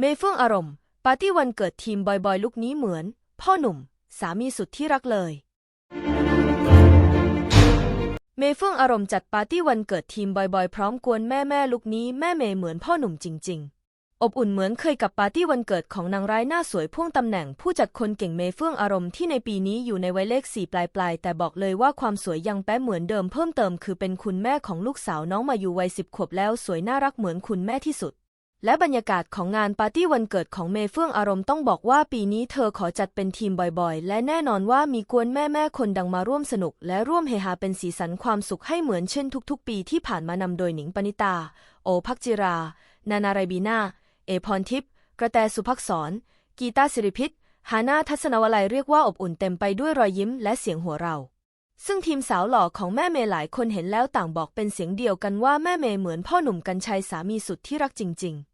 เมเฟื่องอารมณ์ ปาร์ตี้วันเกิดทีมบอยๆลุกนี้เหมือน พ่อหนุ่ม สามีสุดที่รักเลย เมเฟื่องอารมณ์จัดปาร์ตี้วันเกิดทีมบอยๆพร้อมกวนแม่แม่ๆลุกนี้แม่เมย์เหมือนพ่อหนุ่มจริง ๆ อบอุ่นเหมือนเคยกับปาร์ตี้วันเกิดของนางร้ายหน้าสวยพ่วงตำแหน่ง ผู้จัดคนเก่งเมเฟื่องอารมณ์ที่ในปีนี้อยู่ในวัยเลขสี่ปลายๆ แต่บอกเลยว่าความสวยยังแป๊ะเหมือนเดิมเพิ่มเติมคือเป็นคุณแม่ของลูกสาวน้องมาอยู่วัยสิบขวบแล้วสวยน่ารักเหมือนคุณแม่ที่สุด และบรรยากาศของงานปาร์ตี้วันเกิดของเมเฟื่องอารมณ์ต้องบอกว่าปีนี้เธอขอจัดเป็นทีมบ่อยๆ และแน่นอนว่ามีกวนแม่ๆ คนดังมาร่วมสนุก และร่วมเฮฮาเป็นสีสันความสุขให้เหมือนเช่นทุกๆ ปีที่ผ่านมานำโดยหนิงปณิตา โอภักจิรา นานาไรบีนาเอพรทิพย์กระแตสุภักษร กีตาสิริพิษฮาน่าทัศนวลัยเรียกว่าอบอุ่นเต็มไปด้วยรอยยิ้มและเสียงหัวเราซึ่งทีมสาวหล่อของแม่เมย์หลายคนเห็นแล้วต่างบอกเป็นเสียงเดียวกันว่าแม่เมย์เหมือนพ่อหนุ่มกัญชัยสามีสุดที่รักจริง ๆ